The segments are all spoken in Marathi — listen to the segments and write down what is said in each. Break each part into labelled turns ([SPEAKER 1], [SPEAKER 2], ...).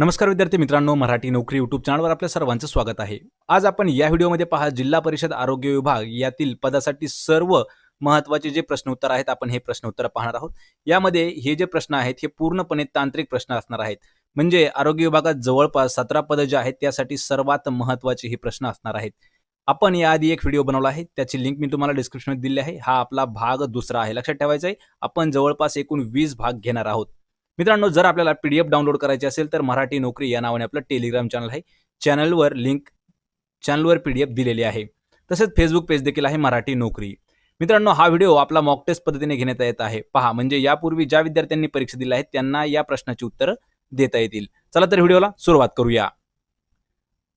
[SPEAKER 1] नमस्कार विद्यार्थी मित्रांनो मराठी नोकरी यूट्यूब चॅनलवर आपल्या सर्वांचं स्वागत आहे. आज आपण या व्हिडिओमध्ये पहा जिल्हा परिषद आरोग्य विभाग यातील पदासाठी सर्व महत्त्वाचे जे प्रश्न उत्तर आहेत आपण हे प्रश्न उत्तर पाहणार आहोत. यामध्ये हे जे प्रश्न आहेत हे पूर्णपणे तांत्रिक प्रश्न असणार आहेत. म्हणजे आरोग्य विभागात जवळपास सतरा पदं जे आहेत त्यासाठी सर्वात महत्त्वाचे हे प्रश्न असणार आहेत. आपण याआधी एक व्हिडिओ बनवला आहे त्याची लिंक मी तुम्हाला डिस्क्रिप्शनमध्ये दिली आहे. हा आपला भाग दुसरा आहे लक्षात ठेवायचा आहे. आपण जवळपास एकूण वीस भाग घेणार आहोत. मित्रांनो जर आपल्याला पीडीएफ डाउनलोड करायची असेल तर मराठी नोकरी या नावाने आपलं टेलिग्राम चॅनल आहे. चॅनलवर लिंक चॅनलवर पीडीएफ दिलेली आहे. तसेच फेसबुक पेज देखील आहे मराठी नोकरी. मित्रांनो हा व्हिडिओ आपला मॉक टेस्ट पद्धतीने घेण्यात येत आहे. पहा म्हणजे यापूर्वी ज्या विद्यार्थ्यांनी परीक्षा दिल्या आहेत त्यांना या प्रश्नाची उत्तरं देता येतील. चला तर व्हिडिओला सुरुवात करूया.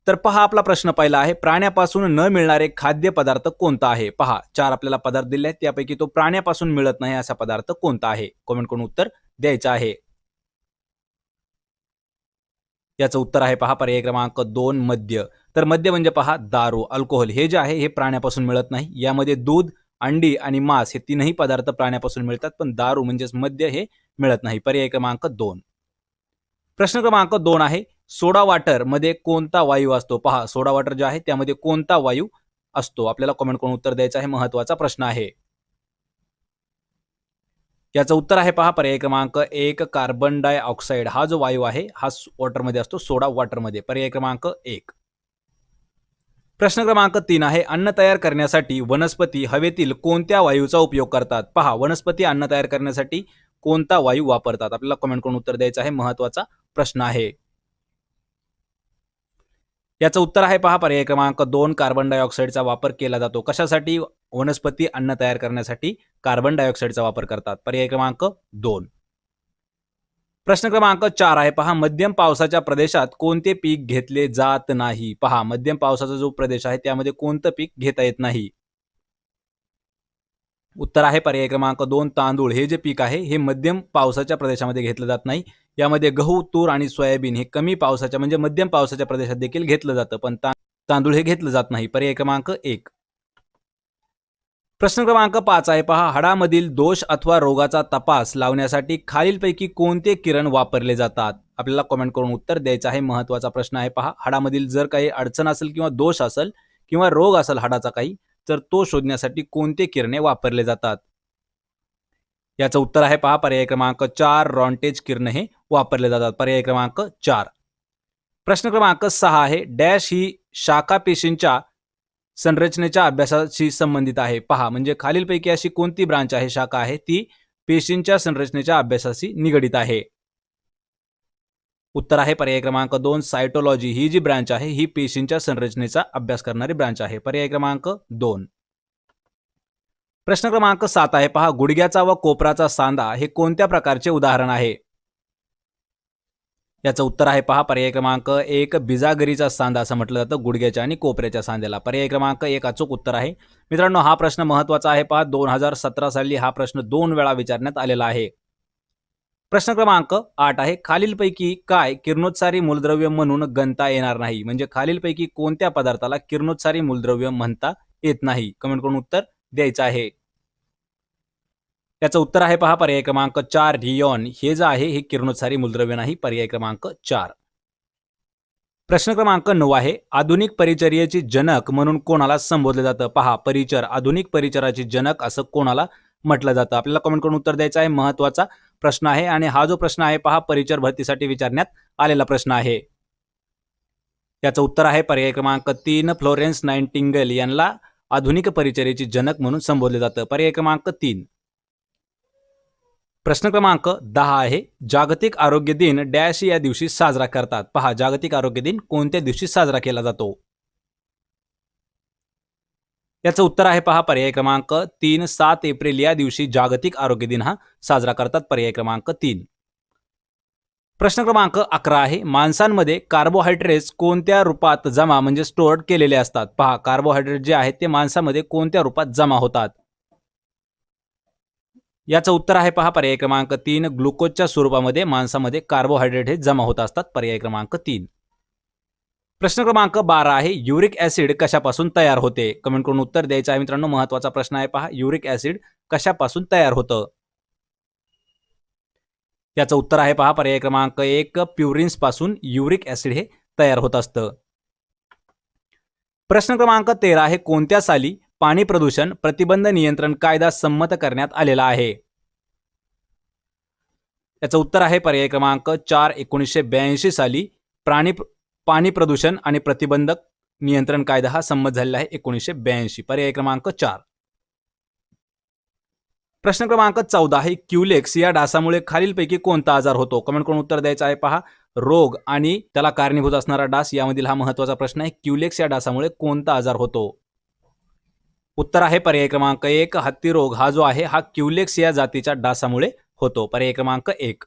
[SPEAKER 1] तर पहा आपला प्रश्न पहिला आहे प्राण्यापासून न मिळणारे खाद्य पदार्थ कोणता आहे? पहा चार आपल्याला पदार्थ दिले आहेत त्यापैकी तो प्राण्यापासून मिळत नाही असा पदार्थ कोणता आहे? कमेंट करून उत्तर द्यायचं आहे. याचं उत्तर आहे पहा पर्याय क्रमांक दोन मद्य. तर मद्य म्हणजे पहा दारू अल्कोहोल. हे जे आहे हे प्राण्यापासून मिळत नाही. यामध्ये दूध अंडी आणि मांस हे तीनही पदार्थ प्राण्यापासून मिळतात पण दारू म्हणजेच मद्य हे मिळत नाही. पर्याय क्रमांक दोन. प्रश्न क्रमांक दोन आहे सोडा वॉटरमध्ये कोणता वायू असतो? पहा सोडा वॉटर जे आहे त्यामध्ये कोणता वायू असतो? आपल्याला कमेंट करून उत्तर द्यायचं आहे. महत्त्वाचा प्रश्न आहे. याचं उत्तर आहे पहा पर्याय क्रमांक एक कार्बन डायऑक्साईड हा जो वायू आहे हा वॉटरमध्ये असतो सोडा वॉटरमध्ये पर्याय क्रमांक एक. प्रश्न क्रमांक तीन आहे अन्न तयार करण्यासाठी वनस्पती हवेतील कोणत्या वायूचा उपयोग करतात? पहा वनस्पती अन्न तयार करण्यासाठी कोणता वायू वापरतात? आपल्याला कमेंट करून उत्तर द्यायचं आहे. महत्त्वाचा प्रश्न आहे. याचं उत्तर आहे पहा पर्याय क्रमांक दोन कार्बन डायऑक्साईडचा वापर केला जातो. कशासाठी? वनस्पती अन्न तयार करण्यासाठी कार्बन डायऑक्साईडचा वापर करतात. पर्याय क्रमांक दोन. प्रश्न क्रमांक चार आहे पहा मध्यम पावसाच्या प्रदेशात कोणते पीक घेतले जात नाही? पहा मध्यम पावसाचा जो प्रदेश आहे त्यामध्ये कोणतं पीक घेता येत नाही? उत्तर आहे पर्याय क्रमांक दोन तांदूळ. हे जे पीक आहे हे मध्यम पावसाच्या प्रदेशामध्ये घेतलं जात नाही. यामध्ये गहू तूर आणि सोयाबीन हे कमी पावसाच्या म्हणजे मध्यम पावसाच्या प्रदेशात देखील घेतलं जातं पण तांदूळ हे घेतलं जात नाही. पर्याय क्रमांक एक. प्रश्न क्रमांक पाच आहे पहा. हाडामधील दोष अथवा रोगाचा तपास लावण्यासाठी खालीलपैकी कोणते किरण वापरले जातात? आपल्याला कमेंट करून उत्तर द्यायचं आहे. महत्त्वाचा प्रश्न आहे पहा. हाडामधील जर काही अडचण असेल किंवा दोष असेल किंवा रोग असेल हाडाचा काही तर तो शोधण्यासाठी कोणते किरणे वापरले जातात? याचं उत्तर आहे पहा. पर्याय क्रमांक चार रॉन्टेज किरण हे वापरले जातात. पर्याय क्रमांक चार. प्रश्न क्रमांक सहा आहे. डॅश ही शाखा पेशींच्या संरचनेच्या अभ्यासाशी संबंधित आहे. पहा म्हणजे खालीलपैकी अशी कोणती ब्रांच आहे शाखा आहे ती पेशींच्या संरचनेच्या अभ्यासाशी निगडित आहे. उत्तर आहे पर्याय क्रमांक दोन सायटोलॉजी ही जी ब्रांच आहे ही पेशींच्या संरचनेचा अभ्यास करणारी ब्रांच आहे. पर्याय क्रमांक दोन. प्रश्न क्रमांक सात आहे. पहा गुडघ्याचा व कोपराचा सांधा हे कोणत्या प्रकारचे उदाहरण आहे? याचं उत्तर आहे पहा पर्याय क्रमांक एक बिजागरीचा सांध असं म्हटलं जातं गुडघ्याच्या आणि कोपऱ्याच्या सांध्याला पर्याय क्रमांक एक अचूक उत्तर आहे. मित्रांनो हा प्रश्न महत्त्वाचा आहे पहा दोन हजार सतरा साली हा प्रश्न दोन वेळा विचारण्यात आलेला आहे. प्रश्न क्रमांक आठ आहे खालीलपैकी काय किरणोत्सारी मूलद्रव्य म्हणून गणता येणार नाही? म्हणजे खालीलपैकी कोणत्या पदार्थाला किरणोत्सारी मूलद्रव्य म्हणता येत नाही? कमेंट करून उत्तर द्यायचं आहे. याचं उत्तर आहे पहा पर्याय क्रमांक चार रियॉन हे जे आहे हे किरणोत्सारी मूलद्रव्य नाही पर्याय क्रमांक चार. प्रश्न क्रमांक नऊ आहे आधुनिक परिचर्याची जनक म्हणून कोणाला संबोधलं जातं? पहा परिचर आधुनिक परिचराची जनक असं कोणाला म्हटलं जातं? आपल्याला कमेंट करून उत्तर द्यायचं आहे महत्त्वाचा प्रश्न आहे आणि हा जो प्रश्न आहे पहा परिचर भरतीसाठी विचारण्यात आलेला प्रश्न आहे. याचं उत्तर आहे पर्याय क्रमांक तीन फ्लोरेन्स नाईन्टिंगल यांना आधुनिक परिचर्येची जनक म्हणून संबोधले जातं. पर्याय क्रमांक तीन. प्रश्न क्रमांक दहा आहे. जागतिक आरोग्य दिन डॅश या दिवशी साजरा करतात. पहा जागतिक आरोग्य दिन कोणत्या दिवशी साजरा केला जातो? याचं उत्तर आहे पहा पर्याय क्रमांक तीन सात एप्रिल या दिवशी जागतिक आरोग्य दिन हा साजरा करतात. पर्याय क्रमांक तीन. प्रश्न क्रमांक अकरा आहे. माणसांमध्ये कार्बोहायड्रेट्स कोणत्या रूपात जमा म्हणजे स्टोअर्ड केलेले असतात? पहा कार्बोहायड्रेट जे आहेत ते माणसामध्ये कोणत्या रूपात जमा होतात? याचं उत्तर आहे पहा पर्याय क्रमांक तीन. ग्लुकोजच्या स्वरूपामध्ये माणसामध्ये कार्बोहायड्रेट हे जमा होत असतात. पर्याय क्रमांक तीन. प्रश्न क्रमांक बारा आहे युरिक ऍसिड कशापासून तयार होते? कमेंट करून उत्तर द्यायचं आहे मित्रांनो महत्त्वाचा प्रश्न आहे पहा युरिक ऍसिड कशापासून तयार होतं? याचं उत्तर आहे पहा पर्याय क्रमांक एक प्युरिन्सपासून युरिक ऍसिड हे तयार होत असतं. प्रश्न क्रमांक तेरा आहे कोणत्या साली पाणी प्रदूषण प्रतिबंध नियंत्रण कायदा संमत करण्यात आलेला आहे. याचं उत्तर आहे पर्याय क्रमांक चार एकोणीसशे ब्याऐंशी साली प्राणी पाणी प्रदूषण आणि प्रतिबंधक नियंत्रण कायदा हा संमत झालेला आहे एकोणीसशे ब्याऐंशी. पर्याय क्रमांक चार. प्रश्न क्रमांक चौदा आहे क्युलेक्स या डासामुळे खालीलपैकी कोणता आजार होतो? कमेंट करून उत्तर द्यायचं आहे पहा. रोग आणि त्याला कारणीभूत असणारा डास यामधील हा महत्त्वाचा प्रश्न आहे. क्युलेक्स या डासामुळे कोणता आजार होतो? उत्तर आहे पर्याय क्रमांक एक हत्ती रोग हा जो आहे हा क्युलेक्स या जातीच्या डासामुळे होतो. पर्याय क्रमांक एक.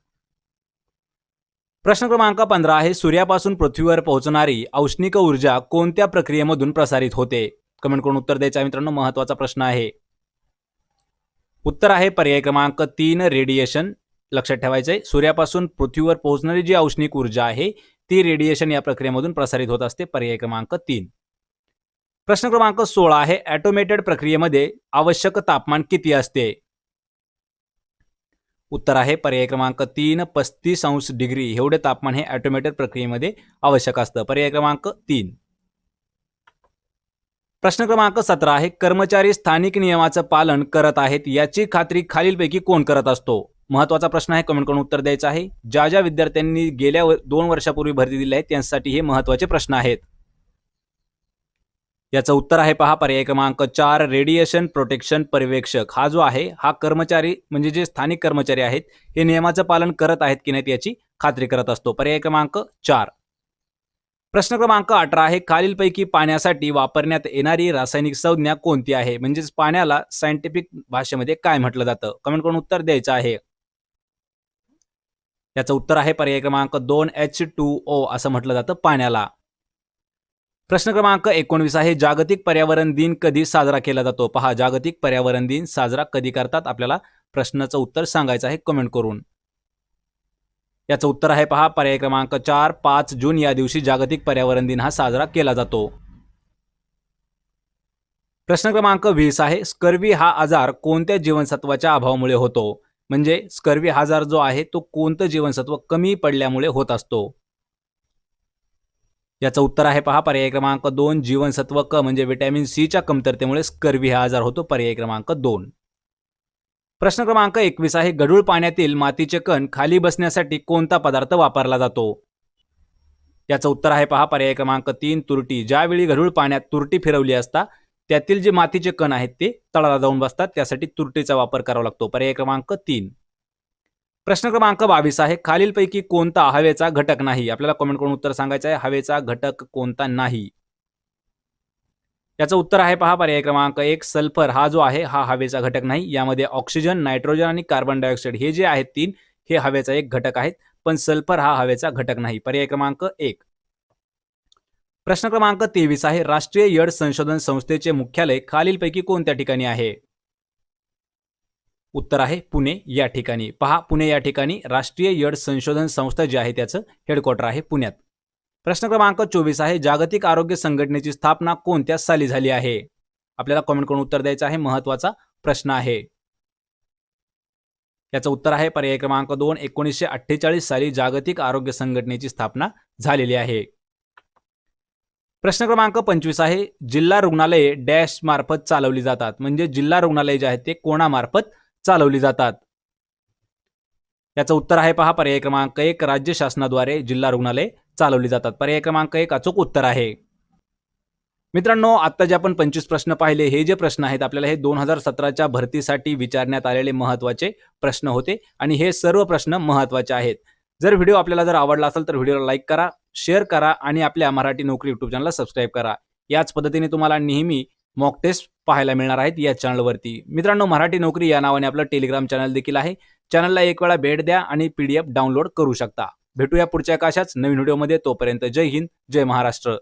[SPEAKER 1] प्रश्न क्रमांक पंधरा आहे सूर्यापासून पृथ्वीवर पोहोचणारी औष्णिक ऊर्जा कोणत्या प्रक्रियेमधून प्रसारित होते? कमेंट करून उत्तर द्यायचा मित्रांनो महत्त्वाचा प्रश्न आहे. उत्तर आहे पर्याय क्रमांक तीन रेडिएशन लक्षात ठेवायचे सूर्यापासून पृथ्वीवर पोहोचणारी जी औष्णिक ऊर्जा आहे ती रेडिएशन या प्रक्रियेमधून प्रसारित होत असते. पर्याय क्रमांक तीन. प्रश्न क्रमांक सोळा आहे. ॲटोमेटेड प्रक्रियेमध्ये आवश्यक तापमान किती असते? उत्तर आहे पर्याय क्रमांक तीन पस्तीस अंश डिग्री. एवढे तापमान हे ॲटोमेटेड प्रक्रियेमध्ये आवश्यक असतं. पर्याय क्रमांक तीन. प्रश्न क्रमांक सतरा आहे कर्मचारी स्थानिक नियमाचं पालन करत आहेत याची खात्री खालीलपैकी कोण करत असतो? महत्त्वाचा प्रश्न आहे कमेंट करून उत्तर द्यायचं आहे. ज्या ज्या विद्यार्थ्यांनी गेल्या दोन वर्षापूर्वी भरती दिली आहे त्यांच्यासाठी हे महत्त्वाचे प्रश्न आहेत. याचं उत्तर आहे पहा पर्याय क्रमांक चार रेडिएशन प्रोटेक्शन पर्यवेक्षक. हा जो आहे हा कर्मचारी म्हणजे जे स्थानिक कर्मचारी आहेत हे नियमाचं पालन करत आहेत की नाहीत याची खात्री करत असतो. पर्याय क्रमांक चार. प्रश्न क्रमांक अठरा आहे खालीलपैकी पाण्यासाठी वापरण्यात येणारी रासायनिक संज्ञा कोणती आहे? म्हणजेच पाण्याला सायंटिफिक भाषेमध्ये काय म्हटलं जातं? कमेंट करून उत्तर द्यायचं आहे. याचं उत्तर आहे पर्याय क्रमांक दोन एच टू ओ असं म्हटलं जातं पाण्याला. प्रश्न क्रमांक एकोणवीस आहे. जागतिक पर्यावरण दिन कधी साजरा केला जातो? पहा जागतिक पर्यावरण दिन साजरा कधी करतात? आपल्याला प्रश्नाचं उत्तर सांगायचं आहे. कमेंट करून. याचं उत्तर आहे पहा पर्याय क्रमांक चार पाच जून या दिवशी जागतिक पर्यावरण दिन हा साजरा केला जातो. प्रश्न क्रमांक वीस आहे. स्कर्वी हा आजार कोणत्या जीवनसत्वाच्या अभावामुळे होतो? म्हणजे स्कर्वी हा आजार जो आहे तो कोणतं जीवनसत्व कमी पडल्यामुळे होत असतो? याचं उत्तर आहे पहा पर्याय क्रमांक दोन जीवनसत्व क म्हणजे व्हिटॅमिन सीच्या कमतरतेमुळे स्कर्वी हा आजार होतो. पर्याय क्रमांक दोन. प्रश्न क्रमांक एकवीस आहे गढूळ पाण्यातील मातीचे कण खाली बसण्यासाठी कोणता पदार्थ वापरला जातो? याचं उत्तर आहे पहा पर्याय क्रमांक तीन तुरटी. ज्यावेळी गढूळ पाण्यात तुरटी फिरवली असता त्यातील जे मातीचे कण आहेत ते तळाला जाऊन बसतात. त्यासाठी तुरटीचा वापर करावा लागतो. पर्याय क्रमांक तीन. प्रश्न क्रमांक बावीस आहे. खालीलपैकी कोणता हवेचा घटक नाही? आपल्याला कमेंट करून उत्तर सांगायचं आहे. हवेचा घटक कोणता नाही? याचं उत्तर आहे पहा पर्याय क्रमांक एक सल्फर. हा जो आहे हा हवेचा घटक नाही. यामध्ये ऑक्सिजन नायट्रोजन आणि कार्बन डायऑक्साईड हे जे आहेत तीन हे हवेचा एक घटक आहेत. पण सल्फर हा हवेचा घटक नाही. पर्याय क्रमांक एक. प्रश्न क्रमांक तेवीस आहे. राष्ट्रीय यड संशोधन संस्थेचे मुख्यालय खालीलपैकी कोणत्या ठिकाणी आहे? उत्तर आहे पुणे या ठिकाणी. पहा पुणे या ठिकाणी राष्ट्रीय यड संशोधन संस्था जी आहे त्याचं हेडक्वार्टर आहे पुण्यात. प्रश्न क्रमांक चोवीस आहे जागतिक आरोग्य संघटनेची स्थापना कोणत्या साली झाली आहे? आपल्याला कमेंट करून उत्तर द्यायचं आहे महत्त्वाचा प्रश्न आहे. याचं उत्तर आहे पर्याय क्रमांक दोन एकोणीसशे अठ्ठेचाळीस साली जागतिक आरोग्य संघटनेची स्थापना झालेली आहे. प्रश्न क्रमांक पंचवीस आहे जिल्हा रुग्णालये डॅश मार्फत चालवली जातात. म्हणजे जिल्हा रुग्णालय जे आहेत ते कोणामार्फत चालवली जातात. याचं उत्तर आहे पहा पर्याय क्रमांक एक राज्य शासनाद्वारे जिल्हा रुग्णालय चालवली जातात. पर्याय क्रमांक एक अचूक उत्तर आहे. मित्रांनो आता जे आपण पंचवीस प्रश्न पाहिले हे जे प्रश्न आहेत आपल्याला हे दोन हजार सतराच्या भरतीसाठी विचारण्यात आलेले महत्त्वाचे प्रश्न होते आणि हे सर्व प्रश्न महत्त्वाचे आहेत. जर व्हिडिओ आपल्याला जर आवडला असेल तर व्हिडिओला लाईक करा शेअर करा आणि आपल्या मराठी नोकरी युट्यूब चॅनलला सबस्क्राईब करा. याच पद्धतीने तुम्हाला नेहमी मॉक टेस्ट पाहायला मिळणार आहेत या चॅनलवरती मित्रांनो मराठी नोकरी या नावाने आपलं टेलिग्राम चॅनल देखील आहे. चॅनलला एक वेळा भेट द्या आणि पीडीएफ डाउनलोड करू शकता. भेटूया पुढच्या काशाच नवीन व्हिडिओमध्ये तोपर्यंत जय हिंद जय महाराष्ट्र.